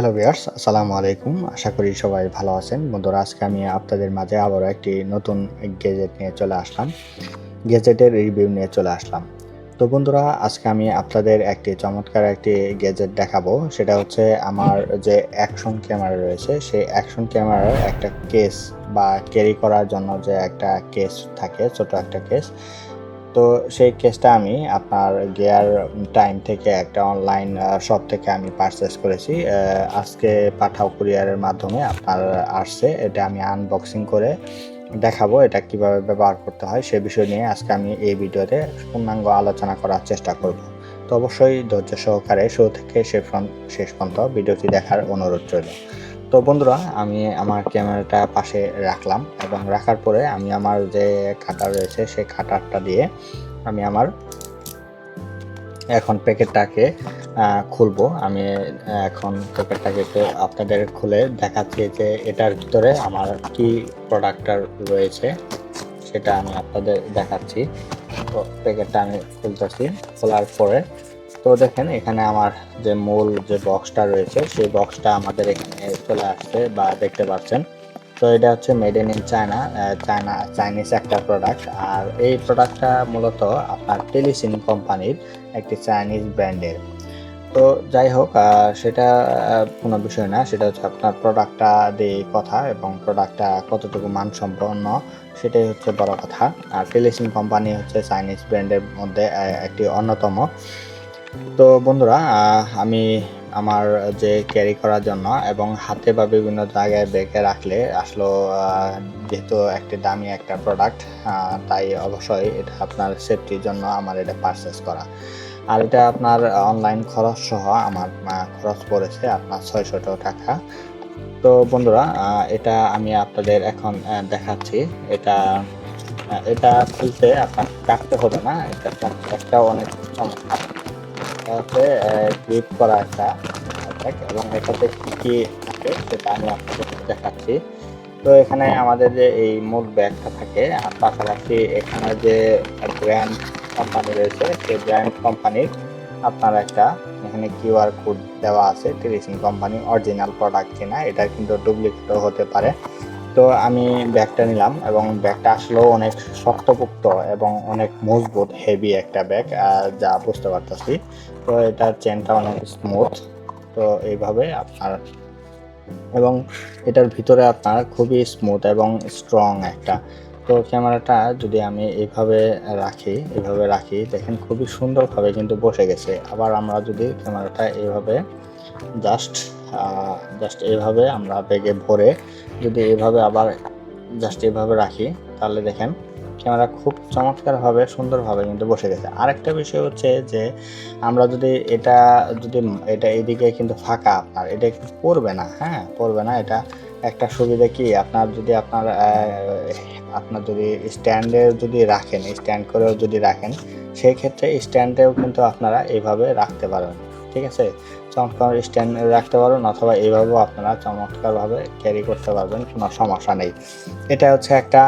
Hello viewers আসসালামু আলাইকুম আশা করি সবাই ভালো আছেন। বন্ধুরা, আজকে আমি আপনাদের মাঝে আবারও একটি নতুন গেজেট নিয়ে চলে আসলাম। গেজেটের রিভিউ নিয়ে চলে আসলাম। তো বন্ধুরা, আজকে আমি আপনাদের একটি চমৎকার একটি গেজেট দেখাবো। সেটা হচ্ছে আমার যে অ্যাকশন ক্যামেরা রয়েছে, সেই অ্যাকশন ক্যামেরার একটা কেস বা ক্যারি করার জন্য যে একটা কেস থাকে, ছোট একটা কেস তো সেই কেসটা আমি আপনার গিয়ার টাইম থেকে একটা অনলাইন শপ থেকে আমি পারচেস করেছি। আজকে পাঠাও কুরিয়ারের মাধ্যমে আপনার আসছে। এটা আমি আনবক্সিং করে দেখাবো এটা কীভাবে ব্যবহার করতে হয় সে বিষয় নিয়ে আজকে আমি এই ভিডিওতে পূর্ণাঙ্গ আলোচনা করার চেষ্টা করব। তো অবশ্যই ধৈর্য সহকারে শুরু থেকে শেষ শেষ পর্যন্ত ভিডিওটি দেখার অনুরোধ রইল। তো বন্ধুরা, আমি আমার ক্যামেরাটা পাশে রাখলাম এবং রাখার পরে আমি আমার যে কাটার রয়েছে সেই কাটারটা দিয়ে আমি আমার এখন প্যাকেটটাকে খুলবো। আমি এখন প্যাকেটটাকে আপনাদের খুলে দেখাচ্ছি যে এটার ভিতরে আমার কি প্রোডাক্টটা রয়েছে, সেটা আমি আপনাদের দেখাচ্ছি। তো প্যাকেটটা আমি খুলতেছি, খোলার পরে তো দেখেন, এখানে আমার যে মূল যে বক্সটা রয়েছে, সেই বক্সটা আমাদের এখানে চলে আসছে বা দেখতে পাচ্ছেন। তো এটা হচ্ছে made in in China China Chinese একটা প্রোডাক্ট আর এই প্রোডাক্টটা মূলত আপনার টেলিসিন কোম্পানির একটি চাইনিজ ব্র্যান্ডের তো যাই হোক সেটা কোনো বিষয় না, সেটা হচ্ছে আপনার প্রোডাক্টটা দিয়ে কথা এবং প্রোডাক্টটা কতটুকু মানসম্পন্ন, সেটাই হচ্ছে বড় কথা। আর টেলিসিন কোম্পানি হচ্ছে চাইনিজ ব্র্যান্ডের মধ্যে একটি অন্যতম। তো বন্ধুরা আমি আমার যে ক্যারি করার জন্য এবং হাতে বা বিভিন্ন জায়গায় ব্যাগে রাখলে আসলে যেহেতু একটি দামি একটা প্রোডাক্ট তাই অবশ্যই এটা আপনার সেফটির জন্য আমার এটা পারচেস করা। আর এটা আপনার অনলাইন খরচ সহ আমার খরচ পড়েছে আপনার ছয়শো টাকা। তো বন্ধুরা এটা আমি আপনাদের এখন দেখাচ্ছি। এটা এটা খুলতে আপনার কাটতে হবে না, এটা একটা অনেক এটা হচ্ছে গ্রিপ করা একটা এবং এটাতে কি কি থাকে সেটা আমি আপনাদের দেখাচ্ছি। তো এখানে আমাদের যে এই মূল ব্যাগটা থাকে, আর পাশাপাশি এখানে যে ব্র্যান্ড কোম্পানি রয়েছে, সেই ব্র্যান্ড কোম্পানির আপনার একটা এখানে কিউআর কোড দেওয়া আছে টেলিসিন কোম্পানি অরিজিনাল প্রোডাক্ট কিনা, এটা কিন্তু ডুপ্লিকেটও হতে পারে। তো আমি ব্যাগটা নিলাম এবং ব্যাগটা আসলেও অনেক শক্তপোক্ত এবং অনেক মজবুত হেভি একটা ব্যাগ যা বুঝতে পারতেছি। তো এটার চেনটা অনেক স্মুথ তো এইভাবে আপনার এবং এটার ভিতরে আপনার খুবই স্মুথ এবং স্ট্রং একটা। তো ক্যামেরাটা যদি আমি এইভাবে রাখি এইভাবে রাখি, দেখেন খুবই সুন্দরভাবে কিন্তু বসে গেছে। আবার আমরা যদি ক্যামেরাটা এইভাবে জাস্ট জাস্ট এইভাবে আমরা ব্যাগে ভরে যদি এইভাবে আবার জাস্ট এইভাবে রাখি, তাহলে দেখেন ক্যামেরা খুব চমৎকারভাবে, সুন্দরভাবে কিন্তু বসে গেছে। আরেকটা বিষয় হচ্ছে যে আমরা যদি এটা যদি এটা এদিকে কিন্তু ফাঁকা আপনার এটা কিন্তু পড়বে না হ্যাঁ পড়বে না। এটা একটা সুবিধা কি? আপনার যদি আপনার আপনার যদি স্ট্যান্ডে যদি রাখেন, স্ট্যান্ড করেও যদি রাখেন সেই ক্ষেত্রে স্ট্যান্ডেও কিন্তু আপনারা এইভাবে রাখতে পারেন ঠিক আছে? চমৎকার স্ট্যান্ড রাখতে পারবেন অথবা এইভাবেও আপনারা চমৎকারভাবে ক্যারি করতে পারবেন, কোনো সমস্যা নেই। এটা হচ্ছে একটা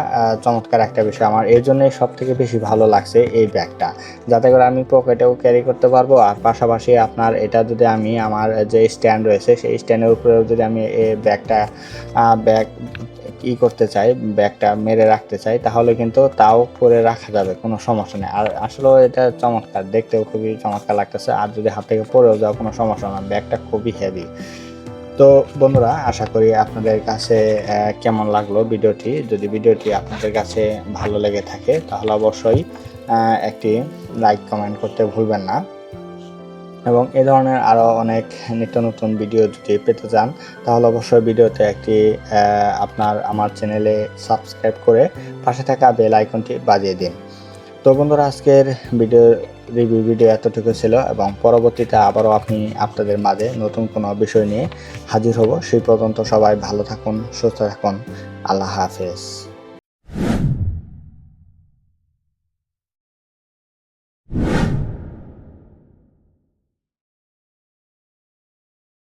চমৎকার একটা বিষয় আমার। এই জন্যই সব থেকে বেশি ভালো লাগছে এই ব্যাগটা। যাতে করে আমি পকেটেও ক্যারি করতে পারব আর পাশাপাশি আপনার এটা যদি আমি আমার যে স্ট্যান্ড রয়েছে, সেই স্ট্যান্ডের উপরেও যদি আমি এই ব্যাগটা ব্যাগ ই করতে চাই, ব্যাগটা মেরে রাখতে চাই, তাহলে কিন্তু তাও করে রাখা যাবে, কোনো সমস্যা নেই। আর আসলেও এটা চমৎকার, দেখতেও খুবই চমৎকার লাগতেছে। আর যদি হাত থেকে পরেও যাও, কোনো সমস্যা না, ব্যাগটা খুবই হেভি তো বন্ধুরা, আশা করি আপনাদের কাছে কেমন লাগল ভিডিওটি? যদি ভিডিওটি আপনাদের কাছে ভালো লেগে থাকে, তাহলে অবশ্যই একটি লাইক কমেন্ট করতে ভুলবেন না। এবং এ ধরনের আরও অনেক নিত্য নতুন ভিডিও যদি পেতে চান, তাহলে অবশ্যই ভিডিওতে একটি আপনার আমার চ্যানেলে সাবস্ক্রাইব করে পাশে থাকা বেল আইকনটি বাজিয়ে দিন। তো বন্ধুরা, আজকের ভিডিও রিভিউ ভিডিও এতটুকু ছিল এবং পরবর্তীতে আবারও আপনি আপনাদের মাঝে নতুন কোনো বিষয় নিয়ে হাজির হব। সেই পর্যন্ত সবাই ভালো থাকুন, সুস্থ থাকুন। আল্লাহ হাফেজ।